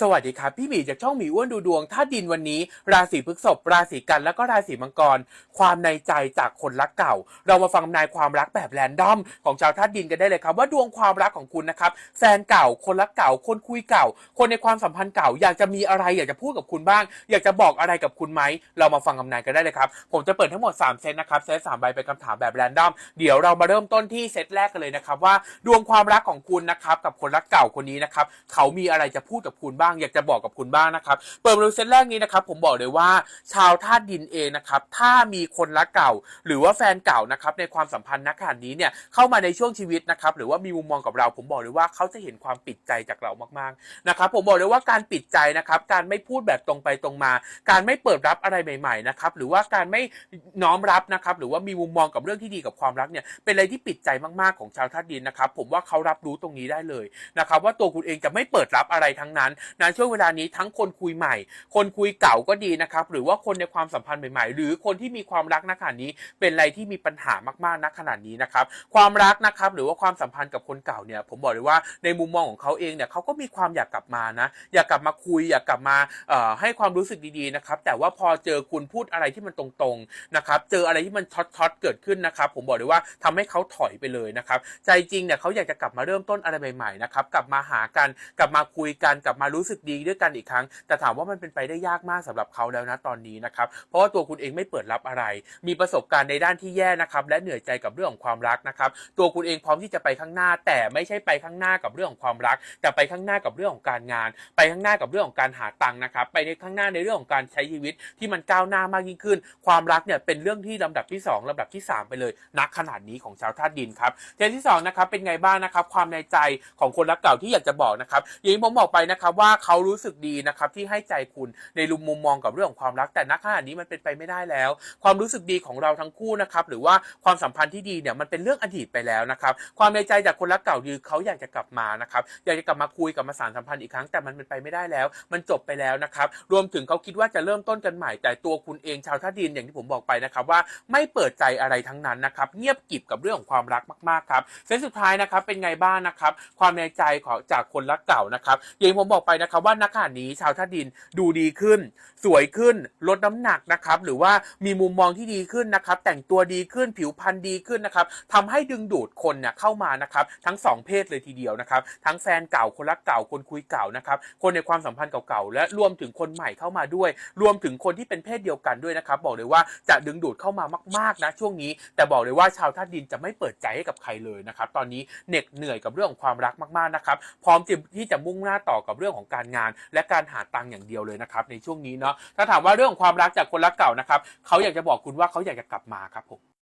สวัสดีครับพี่หมีจากช่องหมีอ้วนดูดวงท่าตุดินวันนี้ ราศีพฤษภราศีกันแล้วก็ราศีมังกร ความในใจจากคนรักเก่า เรามาฟังนายความรักแบบแรนดอมของชาวธาตุดินกันได้เลยครับ ว่าดวงความรักของคุณนะครับแฟนเก่าคนรักเก่า คนคุยเก่า คนในความสัมพันธ์เก่า อยากจะมีอะไรอยากจะพูดกับคุณบ้าง อยากจะบอกอะไรกับคุณไหมเรามาฟังคำนายกันได้เลยครับผมจะเปิดทั้งหมด3เซตนะครับเซตสามใบเป็นคำถามแบบแรนดอมเดี๋ยวเรามาเริ่มต้นที่เซตแรกกันเลยนะครับว่าดวงความรักของคุณนะครับกับคนรักเก่าคนนี้นะครับเขามีอะไรจะพูดกับคุณบ้างอยากจะบอกกับคุณบ้างนะครับเปิดมาดูเซตแรกนี้นะครับผมบอกเลยว่าชาวธาตุดินเองนะครับถ้ามีคนรักเก่า หรือว่าแฟนเก่านะครับในความสัมพันธ์นักขนาดนี้เนี่ยเข้ามาในช่วงชีวิตนะครับหรือว่ามีมุมมองกับเรา ผมบอกเลยว่าเขาจะเห็นความปิดใจจากเรามากๆนะครับผมบอกเลยว่าการปิดใจนะครับการไม่พูดแบบตรงไปตรงมา การไม่เปิดรับอะไรใหม่ๆนะครับหรือว่าการไม่น้อมรับนะครับหรือว่ามีมุมมองกับเรื่องที่ดีกับความรักเนี่ยเป็นอะไรที่ปิดใจมากๆของชาวธาตุดินนะครับผมว่าเขารับรู้ตรงนี้ได้เลยนะครับว่าตัวคุณเองจะไม่เปิดรับอะไรทั้งนั้นในช่วงเวลานี้ทั้งคนคุยใหม่ คนคุยเก่าก็ดีนะครับ หรือว่าคนในความสัมพันธ์ใหม่ ๆ หรือคนที่มีความรักณขณะนี้ เป็นอะไรที่มีปัญหามากๆณขณะนี้นะครับ ความรักนะครับหรือว่าความสัมพันธ์กับคนเก่าเนี่ย ผมบอกเลยว่าในมุมมองของเขาเองเนี่ยเขาก็มีความอยากกลับมานะ อยากกลับมาคุย อยากกลับมาให้ความรู้สึกดีๆนะครับ แต่ว่าพอเจอคุณพูดอะไรที่มันตรงๆนะครับ เจออะไรที่มันช็อตๆเกิดขึ้นนะครับ ผมบอกเลยว่าทำให้เขาถอยไปเลยนะครับ ใจจริงเนี่ยเขาอยากจะกลับมาเริ่มต้นอะไรใหม่ๆนะครับ กลับมาหากัน กลับมาคุยกัน กลับมารู้สึกดีด้วยกันอีกครั้ง แต่ถามว่ามันเป็นไปได้ยากมากสำหรับเขาแล้วนะตอนนี้นะครับ เพราะว่าตัวคุณเองไม่เปิดรับอะไร มีประสบการณ์ในด้านที่แย่นะครับ และเหนื่อยใจกับเรื่องของความรักนะครับ ตัวคุณเองพร้อมที่จะไปข้างหน้า แต่ไม่ใช่ไปข้างหน้ากับเรื่องของความรัก แต่ไปข้างหน้ากับเรื่องของการงาน ไปข้างหน้ากับเรื่องของการหาตังค์นะครับ ไปในข้างหน้าในเรื่องของการใช้ชีวิตที่มันก้าวหน้ามากยิ่งขึ้น ความรักเนี่ยเป็นเรื่องที่ลำดับที่สองลำดับที่สามไปเลยนักขนาดนี้ของชาวธาตุดินครับเทนที่สองนะครับเป็นไงบ้างนะครับความในใจของคนรักเก่าที่อยากจะบอกนะครับอย่างที่ผมบอกไปนะครับว่าาเขารู้สึกดีนะครับที่ให้ใจคุณในมุมมุมมองกับเรื่องของความรักแต่นักขนาดนี้มันเป็นไปไม่ได้แล้ว ความรู้สึกดีของเราทั้งคู่นะครับหรือว่าความสัมพันธ์ที่ดีเนี่ยมันเป็นเรื่องอดีตไปแล้วนะครับความในใจจากคนรักเก่าคือเขาอยากจะกลับมานะครับอยากจะกลับมาคุยกับมาสานสัมพันธ์อีกครั้งแต่มันเป็นไปไม่ได้แล้ว มันจบไปแล้วนะครับรวมถึงเขาคิดว่าจะเริ่มต้นกันใหม่แต่ตัวคุณเองชาวท่าดินอย่างที่ผมบอกไปนะครับว่าไม่เปิดใจอะไรทั้งนั้นนะครับเงียบกิบกับเรื่องของความรักมากๆครับเส้นสุดท้ายนะครับเป็นไงบ้างนะครับความในใจของจากคนรักเก่านะครับอย่างผมบอกไปนะครับว่านักขณะนี้ชาวท่าดินดูดีขึ้น สวยขึ้นลดน้ำหนักนะครับหรือว่ามีมุมมองที่ดีขึ้นนะครับ แต่งตัวดีขึ้นผิวพรรณดีขึ้นนะครับทำให้ดึงดูดคนเนี่ยเข้ามานะครับทั้งสองเพศเลยทีเดียวนะครับ ทั้งแฟนเก่าคนรักเก่าคนคุยเก่านะครับคนในความสัมพันธ์เก่าๆและรวมถึงคนใหม่เข้ามาด้วย รวมถึงคนที่เป็นเพศเดียวกันด้วยนะครับ บอกเลยว่าจะดึงดูดเข้ามามากๆนะช่วงนี้ แต่บอกเลยว่าชาวธาดินจะไม่เปิดใจให้กับใครเลยนะครับ ตอนนี้เหน็ดเหนื่อยกับเรื่องของความรักมากๆนะครับ พร้อมที่จะมุ่งหน้าต่อกับเรื่องของการงาน และการหาตังค์อย่างเดียวเลยนะครับในช่วงนี้เนาะถ้าถามว่าเรื่องของความรักจากคนรักเก่านะครับเขาอยากจะบอกคุณว่าเขาอยากจะกลับมาครับผม